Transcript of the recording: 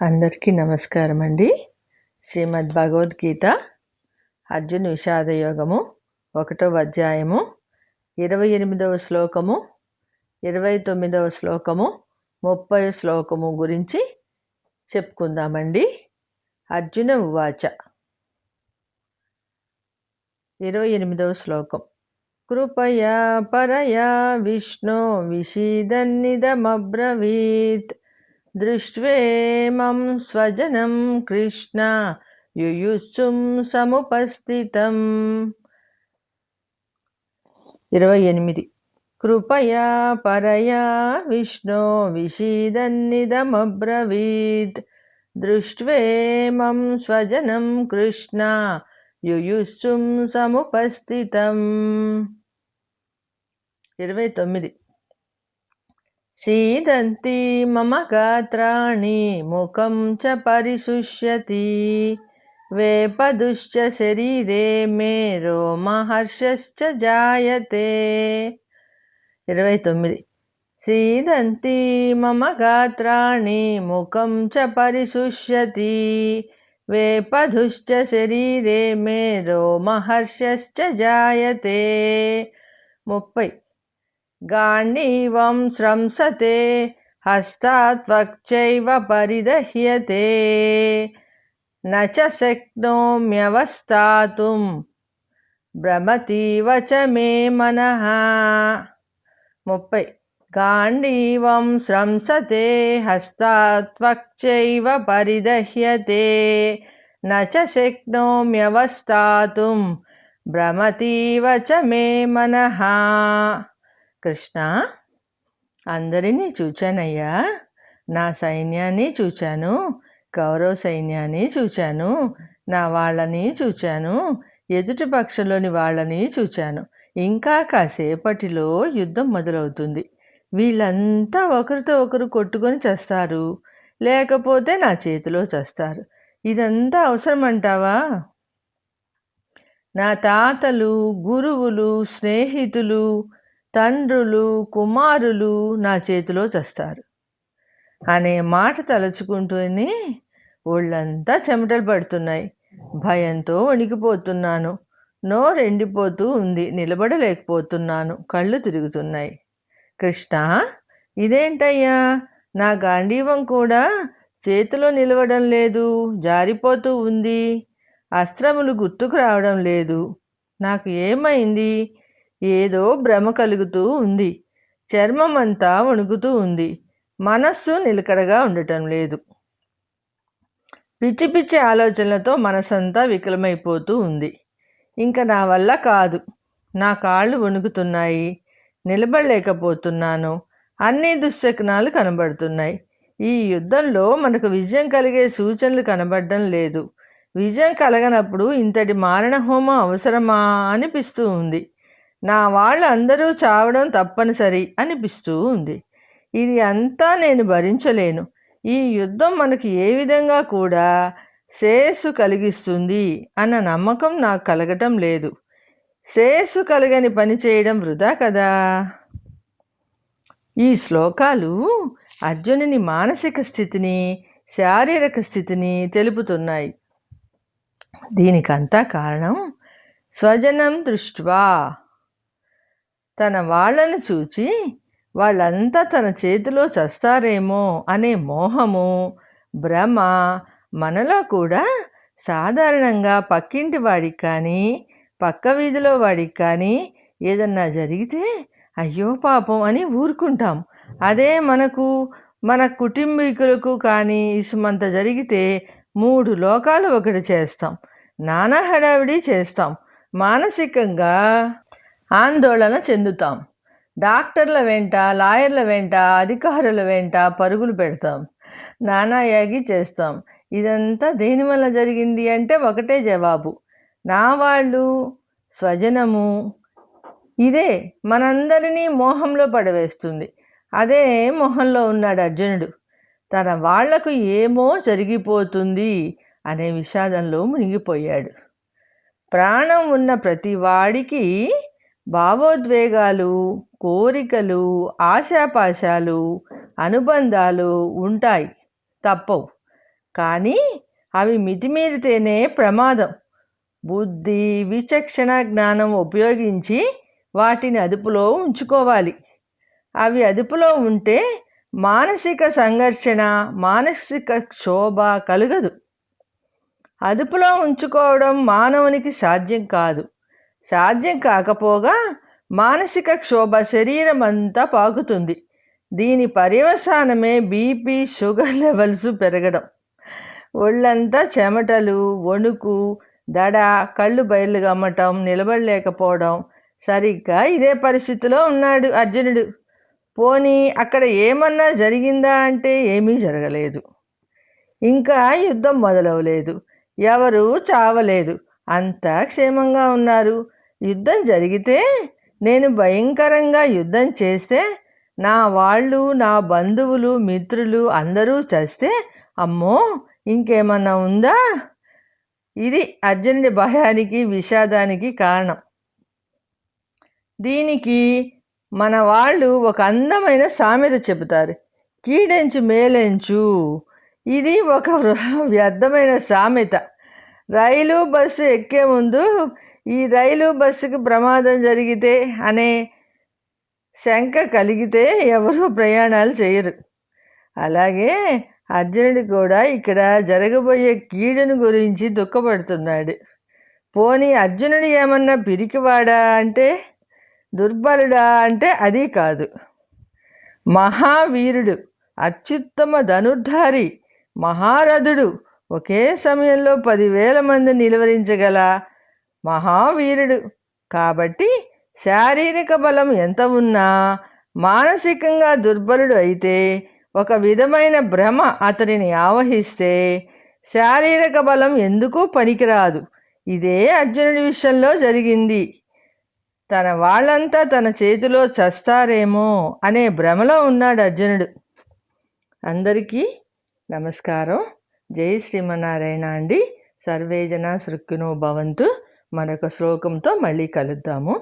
అందరికీ నమస్కారం అండి శ్రీమద్ భగవద్గీత అర్జున విషాద యోగము ఒకటవ అధ్యాయము ఇరవై ఎనిమిదవ శ్లోకము ఇరవై తొమ్మిదవ శ్లోకము ముప్పై శ్లోకము గురించి చెప్పుకుందామండి. అర్జున ఉవాచ. ఇరవై ఎనిమిదవ శ్లోకం. కృపయా పరయా విష్ణు విషీదన్నిదమబ్రవీత్. దృష్ట్వేమం స్వజనం కృష్ణ యుయుత్సుం సముపస్థితం ఇరవై ఎనిమిది కృపయా పరయా విష్ణు విషీదన్నిదమబ్రవీత్ దృష్ట్వేమం స్వజనం కృష్ణ యుయుత్సుం సముపస్థితం ఇరవై తొమ్మిది सीदन्ति मम गात्राणि मुखं च परिशुष्यति वेपदुश्च शरीरे मे रोमहर्षश्च जायते ఇరవై తొమ్మిది सीदन्ति मम गात्राणि मुखं च परिशुष्यति वेपधुश्च शरीरे मे रोमहर्षश्च जायते ముప్పై గాణీవం స్రంసతే హస్తాత్వక్చైవ పరిదహ్యతే నచ శక్నోమ్యవస్థాతుం భ్రమతీవ చ మే మనః ముప్పై గాండీవం స్రంసతే హస్తాత్వక్చైవ పరిదహ్యతే నచ శక్నోమ్యవస్థాతుం భ్రమతీవ చ మే మనః కృష్ణ అందరినీ చూచానయ్యా. నా సైన్యాన్ని చూచాను. కౌరవ సైన్యాన్ని చూచాను. నా వాళ్ళని చూచాను. ఎదుటి పక్షంలోని వాళ్ళని చూచాను. ఇంకా కాసేపటిలో యుద్ధం మొదలవుతుంది. వీళ్ళంతా ఒకరితో ఒకరు కొట్టుకొని చేస్తారు. లేకపోతే నా చేతిలో చేస్తారు. ఇదంతా అవసరమంటావా? నా తాతలు గురువులు స్నేహితులు తండ్రులు కుమారులు నా చేతిలో చస్తారు. అనే మాట తలుచుకుంటూనే ఒళ్ళంతా చెమటలు పడుతున్నాయి. భయంతో వణికిపోతున్నాను. నోరెండిపోతూ ఉంది. నిలబడలేకపోతున్నాను. కళ్ళు తిరుగుతున్నాయి. కృష్ణ ఇదేంటయ్యా? నా గాంధీవం కూడా చేతిలో నిలవడం లేదు. జారిపోతూ ఉంది. అస్త్రములు గుర్తుకు రావడం లేదు. నాకు ఏమైంది? ఏదో భ్రమ కలుగుతూ ఉంది. చర్మం అంతా వణుకుతూ ఉంది. మనస్సు నిలకడగా ఉండటం లేదు. పిచ్చి పిచ్చి ఆలోచనలతో మనసంతా వికలమైపోతూ ఉంది. ఇంకా నా వల్ల కాదు. నా కాళ్ళు వణుకుతున్నాయి. నిలబడలేకపోతున్నాను. అన్ని దుశ్శకనాలు కనబడుతున్నాయి. ఈ యుద్ధంలో మనకు విజయం కలిగే సూచనలు కనబడడం లేదు. విజయం కలగనప్పుడు ఇంతటి మారణ హోమం అవసరమా అనిపిస్తూ ఉంది. నా వాళ్ళు అందరూ చావడం తప్పనిసరి అనిపిస్తూ ఉంది. ఇది అంతా నేను భరించలేను. ఈ యుద్ధం మనకి ఏ విధంగా కూడా శ్రేయస్సు కలిగిస్తుంది అన్న నమ్మకం నాకు కలగటం లేదు. శ్రేయస్సు కలగని పని చేయడం వృధా కదా? ఈ శ్లోకాలు అర్జునుని మానసిక స్థితిని శారీరక స్థితిని తెలుపుతున్నాయి. దీనికంతా కారణం స్వజనం దృష్ట్వా. తన వాళ్ళను చూచి వాళ్ళంతా తన చేతిలో చస్తారేమో అనే మోహము భ్రమ మనలో కూడా సాధారణంగా పక్కింటి వాడికి కానీ పక్క వీధిలో వాడికి కానీ ఏదన్నా జరిగితే అయ్యో పాపం అని ఊరుకుంటాం. అదే మనకు మన కుటుంబీకులకు కానీ ఇసుమంత జరిగితే మూడు లోకాలు ఒకటి చేస్తాం. నానా హడావిడి చేస్తాం. మానసికంగా ఆందోళన చెందుతాం. డాక్టర్ల వెంట లాయర్ల వెంట అధికారుల వెంట పరుగులు పెడతాం. నానాయాగి చేస్తాం. ఇదంతా దేని వల్ల జరిగింది అంటే ఒకటే జవాబు. నా వాళ్ళు స్వజనము ఇదే మనందరినీ మోహంలో పడవేస్తుంది. అదే మోహంలో ఉన్నాడు అర్జునుడు. తన వాళ్ళకు ఏమో జరిగిపోతుంది అనే విషాదంలో మునిగిపోయాడు. ప్రాణం ఉన్న ప్రతి వాడికి భావోద్వేగాలు కోరికలు ఆశాపాశాలు అనుబంధాలు ఉంటాయి తప్పవు. కానీ అవి మితిమీరితేనే ప్రమాదం. బుద్ధి విచక్షణ జ్ఞానం ఉపయోగించి వాటిని అదుపులో ఉంచుకోవాలి. అవి అదుపులో ఉంటే మానసిక సంఘర్షణ మానసిక క్షోభ కలగదు. అదుపులో ఉంచుకోవడం మానవునికి సాధ్యం కాదు. సాధ్యం కాకపోగా మానసిక క్షోభ శరీరం అంతా పాకుతుంది. దీని పర్యవసానమే బీపీ షుగర్ లెవెల్స్ పెరగడం. ఒళ్ళంతా చెమటలు వణుకు దడ కళ్ళు బయలు గమ్మటం నిలబడలేకపోవడం. సరిగ్గా ఇదే పరిస్థితిలో ఉన్నాడు అర్జునుడు. పోనీ అక్కడ ఏమన్నా జరిగిందా అంటే ఏమీ జరగలేదు. ఇంకా యుద్ధం మొదలవలేదు. ఎవరు చావలేదు. అంతా క్షేమంగా ఉన్నారు. యుద్ధం జరిగితే నేను భయంకరంగా యుద్ధం చేస్తే నా వాళ్ళు నా బంధువులు మిత్రులు అందరూ చేస్తే అమ్మో ఇంకేమన్నా ఉందా? ఇది అర్జునుడి భయానికి విషాదానికి కారణం. దీనికి మన వాళ్ళు ఒక అందమైన సామెత చెబుతారు. కీడెంచు మేలెంచు. ఇది ఒక వ్యర్థమైన సామెత. రైలు బస్సు ఎక్కే ముందు ఈ రైలు బస్సుకు ప్రమాదం జరిగితే అనే శంక కలిగితే ఎవరూ ప్రయాణాలు చేయరు. అలాగే అర్జునుడు కూడా ఇక్కడ జరగబోయే కీడును గురించి దుఃఖపడుతున్నాడు. పోనీ అర్జునుడు ఏమన్నా పిరికివాడా అంటే దుర్బలుడా అంటే అది కాదు. మహావీరుడు అత్యుత్తమ ధనుర్ధారి మహారథుడు ఒకే సమయంలో పదివేల మంది నిలువరించగల మహావీరుడు. కాబట్టి శారీరక బలం ఎంత ఉన్నా మానసికంగా దుర్బలుడు అయితే ఒక విధమైన భ్రమ అతనిని ఆవహిస్తే శారీరక బలం ఎందుకు పనికిరాదు. ఇదే అర్జునుడి విషయంలో జరిగింది. తన వాళ్ళంతా తన చేతిలో చస్తారేమో అనే భ్రమలో ఉన్నాడు అర్జునుడు. అందరికీ నమస్కారం. జై శ్రీమన్నారాయణ అండి. సర్వేజన సృక్కును భవంతు. మరొక శ్లోకంతో మళ్ళీ కలుద్దాము.